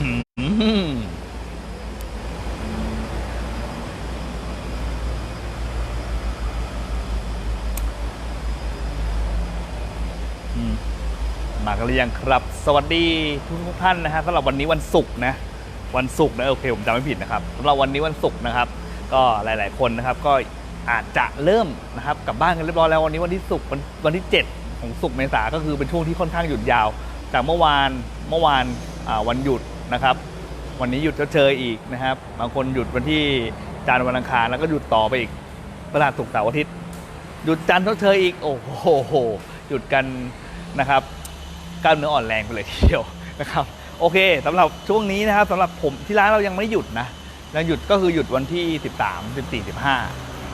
มากันหรือยังครับ สวัสดีทุกท่านนะฮะสำหรับวันนี้วันศุกร์นะ วันศุกร์นะโอเคผมจำไม่ผิดนะครับสำหรับวันนี้วันศุกร์นะครับ ก็หลาย ๆ คนนะครับ ก็อาจจะเริ่มนะครับกลับบ้านกันเรียบร้อยแล้ววันนี้วันที่ศุกร์วันวันที่ 7 ของศุกร์เมษาก็คือเป็นช่วงที่ค่อนข้างหยุดยาว จากเมื่อวานเมื่อวานวันหยุด นะครับ วันนี้หยุดเฉยอีกนะครับ บางคนหยุดวันที่จันทร์วันอังคารแล้วก็หยุดต่อไปอีกประหลาดศุกร์เสาร์อาทิตย์ หยุดจันทร์เฉยอีก โอ้โห หยุดกันนะครับกล้ามเนื้ออ่อนแรงไปเลยทีเดียวนะครับ โอเคสำหรับช่วงนี้นะครับสำหรับผมที่ร้านเรายังไม่หยุดนะยังหยุดก็คือหยุดวันที่ 13 14 15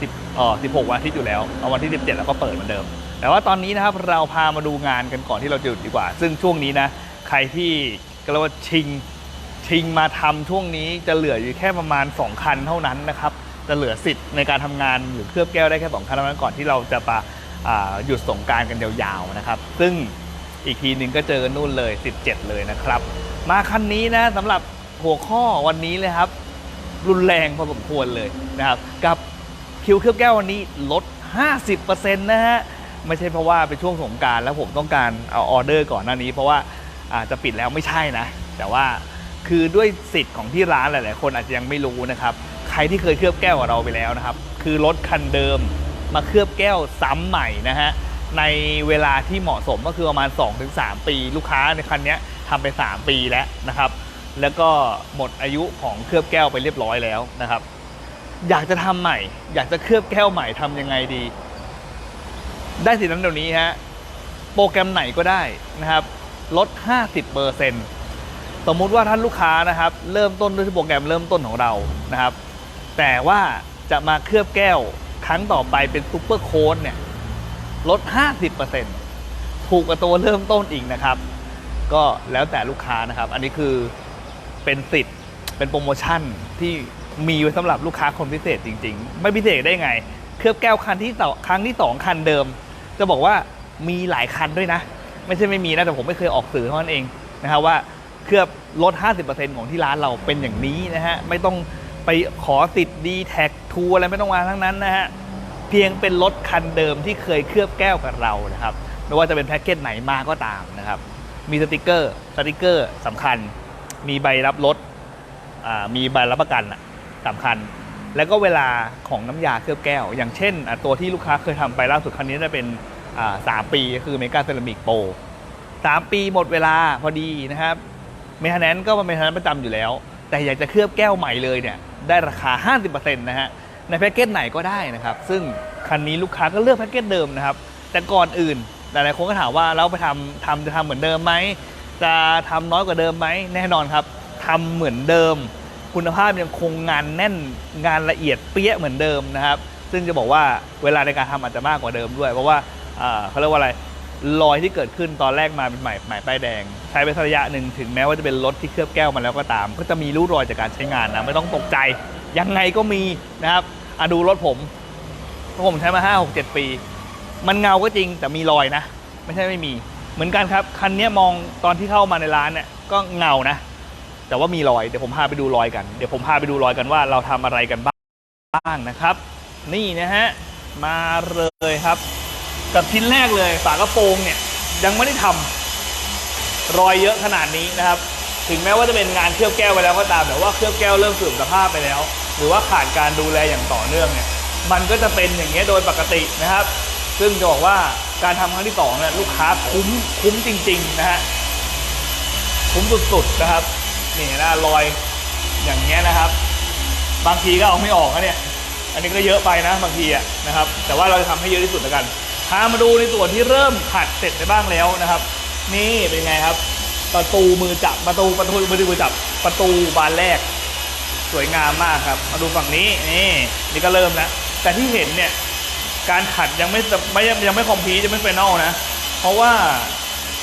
10เอ่อ16 วันอาทิตย์อยู่แล้วเอาวันที่ 17 แล้วก็เปิดเหมือนเดิม แต่ว่าตอนนี้นะครับเราพามาดูงานกันก่อนที่เราจะหยุดดีกว่า ซึ่งช่วงนี้นะ ใครที่ก็เรียกว่าชิง ชิงมาทำช่วงนี้จะเหลืออยู่แค่ประมาณ 2 คันเท่านั้นนะครับ จะเหลือสิทธิ์ในการทำงานหรือเคลือบแก้วได้แค่ 2 คันเท่านั้นก่อนที่เราจะมาอ่าหยุดสงการกันยาวๆนะครับ ซึ่งอีกทีหนึ่งก็เจอกันนู่นเลย 17 เลยนะครับ มาคันนี้นะสำหรับหัวข้อวันนี้เลยครับ รุนแรงพอสมควรเลยนะครับ กับคิวเคลือบแก้ววันนี้ลด 50%นะฮะไม่ใช่เพราะว่าเป็นช่วงสงการแล้วผมต้องการเอาออเดอร์ก่อนหน้านี้ เพราะว่าอาจจะปิดแล้วไม่ใช่นะ แต่ว่า คือด้วยสิทธิ์ของที่ร้านหลาย ๆ คนอาจจะยังไม่รู้นะครับ ใครที่เคยเคลือบแก้วกับเราไปแล้วนะครับ คือรถคันเดิมมาเคลือบแก้วซ้ำใหม่นะฮะในเวลาที่เหมาะสมก็คือประมาณ 2-3 ปี ลูกค้าในคันนี้ทำไป 3 ปีแล้วนะครับ แล้วก็หมดอายุของเคลือบแก้วไปเรียบร้อยแล้วนะครับ อยากจะทำใหม่ อยากจะเคลือบแก้วใหม่ทำยังไงดี ได้สิทธิ์นั้นเดี๋ยวนี้ฮะโปรแกรมไหนก็ได้นะครับลด 50% สมมุติว่าท่านลูกค้านะครับ เริ่มต้นด้วยโปรแกรมเริ่มต้นของเรานะครับ แต่ว่าจะมาเคลือบแก้วครั้งต่อไปเป็นซูเปอร์โค้ดเนี่ยลด 50%ถูกกว่าตัวเริ่มต้นอีกนะครับ ก็แล้วแต่ลูกค้านะครับ อันนี้คือเป็นสิทธิ์เป็นโปรโมชั่นที่มีไว้สำหรับลูกค้าคนพิเศษจริง ๆ ไม่พิเศษได้ไง เคลือบแก้วคันที่สอครั้งที่2คันเดิม จะบอกว่ามีหลายคันด้วยนะ ไม่ใช่ไม่มีนะแต่ผมไม่เคยออกสื่อเท่านั้นเองนะครับว่า เคลือบลด 50%ของที่ร้านเราเป็นอย่างนี้นะฮะ ไม่ต้องไปขอติดดีแท็กทูอะไรไม่ต้องมาทั้งนั้นนะฮะ เพียงเป็นรถคันเดิมที่เคยเคลือบแก้วกับเรานะครับ ไม่ว่าจะเป็นแพ็กเกจไหนมาก็ตามนะครับ มีสติกเกอร์ สติกเกอร์สำคัญ มีใบรับรถมีใบรับประกันสำคัญ แล้วก็เวลาของน้ำยาเคลือบแก้ว อย่างเช่น ตัวที่ลูกค้าเคยทำไปล่าสุดคันนี้จะเป็นสามปีก็คือเมกาเซรามิกโปรสามปีหมดเวลาพอดีนะครับ เมทแนนก็เป็นเมทแนนประจำอยู่แล้ว แต่อยากจะเคลือบแก้วใหม่เลยเนี่ยได้ราคา 50%นะฮะในแพ็กเกจไหนก็ได้นะครับซึ่งคันนี้ลูกค้าก็เลือกแพ็กเกจเดิมนะครับแต่ก่อนอื่นหลายๆคนก็ถามว่าเราไปทำทำจะทำเหมือนเดิมไหมจะทำน้อยกว่าเดิมไหมแน่นอนครับทำเหมือนเดิม คุณภาพยังคงงานแน่นงานละเอียดเปี้ยเหมือนเดิมนะครับ ซึ่งจะบอกว่าเวลาในการทำอาจจะมากกว่าเดิมด้วย เพราะว่าเขาเรียกว่าอะไร รอยที่เกิดขึ้นตอนแรกมาเป็นใหม่ใหม่ป้ายแดง ใช้ไประยะหนึ่งถึงแม้ว่าจะเป็นรถที่เคลือบแก้วมาแล้วก็ตาม ก็จะมีรูรอยจากการใช้งานนะไม่ต้องตกใจ ยังไงก็มีนะครับอะดูรถผมรถผมใช้มา 5 6 7 ปี มันเงาก็จริงแต่มีรอยนะ ไม่ใช่ไม่มี เหมือนกันครับคันนี้มองตอนที่เข้ามาในร้านเนี่ยก็เงานะ แต่ว่ามีรอยเดี๋ยวผมพาไปดูรอยกันเดี๋ยวผมพาไปดูรอยกันว่าเราทำอะไรกันบ้างนะครับ นี่นะฮะมาเลยครับ กับชิ้นแรกเลยฝากระโปรงเนี่ยยังไม่ได้ทำรอยเยอะขนาดนี้นะครับ ถึงแม้ว่าจะเป็นงานเคลือบแก้วไปแล้วก็ตาม แต่ว่าเคลือบแก้วเริ่มเสื่อมสภาพไปแล้ว หรือว่าขาดการดูแลอย่างต่อเนื่องเนี่ยมันก็จะเป็นอย่างเงี้ยโดยปกตินะครับ ซึ่งจะบอกว่าการทำครั้งที่สองเนี่ยลูกค้าคุ้มคุ้มจริง ๆ นะฮะคุ้มสุดๆนะครับนี่นะรอยอย่างเงี้ยนะครับ บางทีก็เอาไม่ออกนะเนี่ย อันนี้ก็เยอะไปนะบางทีอะนะครับ แต่ว่าเราจะทำให้เยอะที่สุดแล้วกันามาดูในส่วนที่เริ่มขัดเสร็จไปบ้างแล้วนะครับ นี่เป็นไงครับ ประตูมือจับประตูประตูมือจับประตูบานแรก สวยงามมากครับ มาดูฝั่งนี้นี่นี่ก็เริ่มแล้วแต่ที่เห็นเนี่ยการขัดยังไม่ไม่ยังไม่คอมพลีทยังไม่เฟนอลนะ เพราะว่า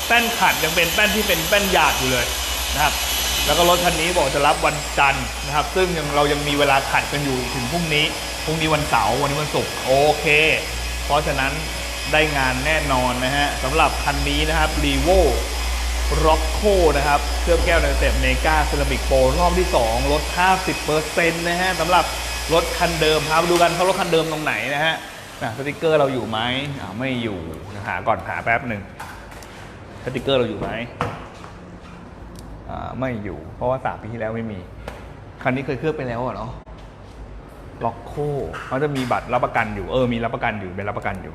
แป้นขัดยังเป็นแป้นที่เป็นแป้นหยาดอยู่เลยนะครับ แล้วก็รถคันนี้บอกจะรับวันจันทร์นะครับ ซึ่งยังเรายังมีเวลาขัดกันอยู่ถึงพรุ่งนี้พรุ่งนี้วันเสาร์วันนี้วันศุกร์โอเค เพราะฉะนั้น ได้งานแน่นอนนะฮะสำหรับคันนี้นะครับ r e v o ร็อกโคนะครับ เคลือบแก้วในสเต็ปเมกาเซรามิกโปรรอบที่ 2 ลด 50%นะฮะสำหรับรถคันเดิมครับมาดูกันเขารถคันเดิมตรงไหนนะฮะอะสติกเกอร์เราอยู่ไหมอ่าไม่อยู่หาก่อนหาแป๊บหนึ่งสติกเกอร์เราอยู่ไหมอ่าไม่อยู่ เพราะว่าสามปีที่แล้วไม่มี คันนี้เคยเคลือบไปแล้วเนาะล็อกโคเขาจะมีบัตรรับประกันอยู่ เออ มีรับประกันอยู่เป็นรับประกันอยู่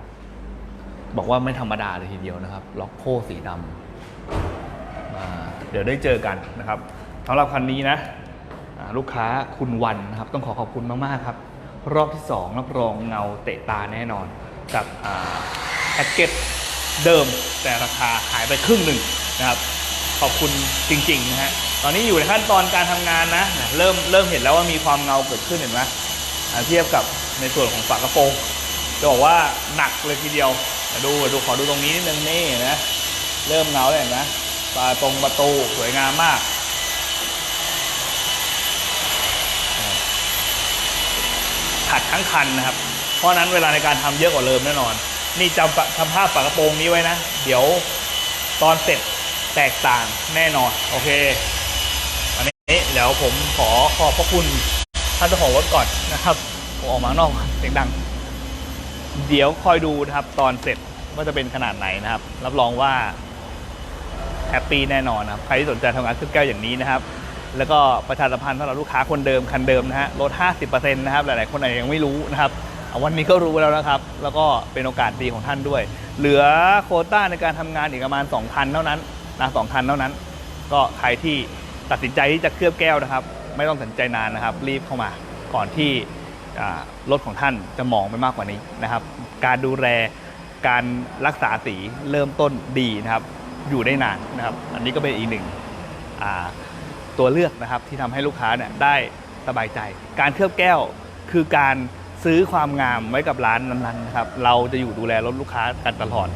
บอกว่าไม่ธรรมดาเลยทีเดียวนะครับ ล็อกโคสีดำอ่าเดี๋ยวได้เจอกันนะครับสำหรับคันนี้นะลูกค้าคุณวันนะครับต้องขอขอบคุณมากๆครับ รอบที่2รับรองเงาเตะตาแน่นอน กับแพ็กเกจเดิมแต่ราคาหายไปครึ่งหนึ่งนะครับขอบคุณจริงๆนะฮะตอนนี้อยู่ในขั้นตอนการทำงานนะนะเริ่มเริ่มเห็นแล้วว่ามีความเงาเกิดขึ้นเห็นไหมอ่าเทียบกับในส่วนของฝากระโปรงจะบอกว่าหนักเลยทีเดียว มาดูมาดูขอดูตรงนี้นิดนึงนี่นะ เริ่มเงาเลยเห็นไหมปลาตรงประตูสวยงามมากขัดทั้งคันนะครับ เพราะนั้นเวลาในการทำเยอะกว่าเดิมแน่นอน นี่จำทำภาพฝากระโปรงนี้ไว้นะ เดี๋ยวตอนเสร็จแตกต่างแน่นอน โอเควันนี้เดี๋ยวผมขอขอบพระคุณท่านเจ้าของรถก่อนนะครับ ผมออกมานอกก่อนเสียงดัง เดี๋ยวคอยดูนะครับตอนเสร็จว่าจะเป็นขนาดไหนนะครับ รับรองว่าแฮปปี้แน่นอนนะครับ ใครที่สนใจทำงานเครื่องแก้วอย่างนี้นะครับ แล้วก็ประชาสัมพันธ์สำหรับลูกค้าคนเดิมคันเดิมนะฮะลด 50%นะครับ หลายๆ คนอาจจะยังไม่รู้นะครับ วันนี้ก็รู้แล้วนะครับ แล้วก็เป็นโอกาสดีของท่านด้วย เหลือโคต้าในการทำงานอีกประมาณ2คันเท่านั้นนะสองคันเท่านั้น ก็ใครที่ตัดสินใจที่จะเคลือบแก้วนะครับ ไม่ต้องสนใจนานนะครับ รีบเข้ามาก่อนที่ รถของท่านจะมองไปมากกว่านี้นะครับ การดูแลการรักษาสีเริ่มต้นดีนะครับ อยู่ได้นานนะครับ อันนี้ก็เป็นอีกหนึ่งตัวเลือกนะครับที่ทำให้ลูกค้าเนี่ยได้สบายใจ การเคลือบแก้วคือการซื้อความงามไว้กับร้านนั้นๆนะครับ เราจะอยู่ดูแลรถลูกค้ากันตลอด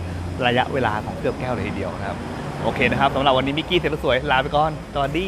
ระยะเวลาของเคลือบแก้วเลยทีเดียวนะครับ โอเคนะครับสำหรับวันนี้มิกกี้เสร็จสวยลาไปก่อนสวัสดี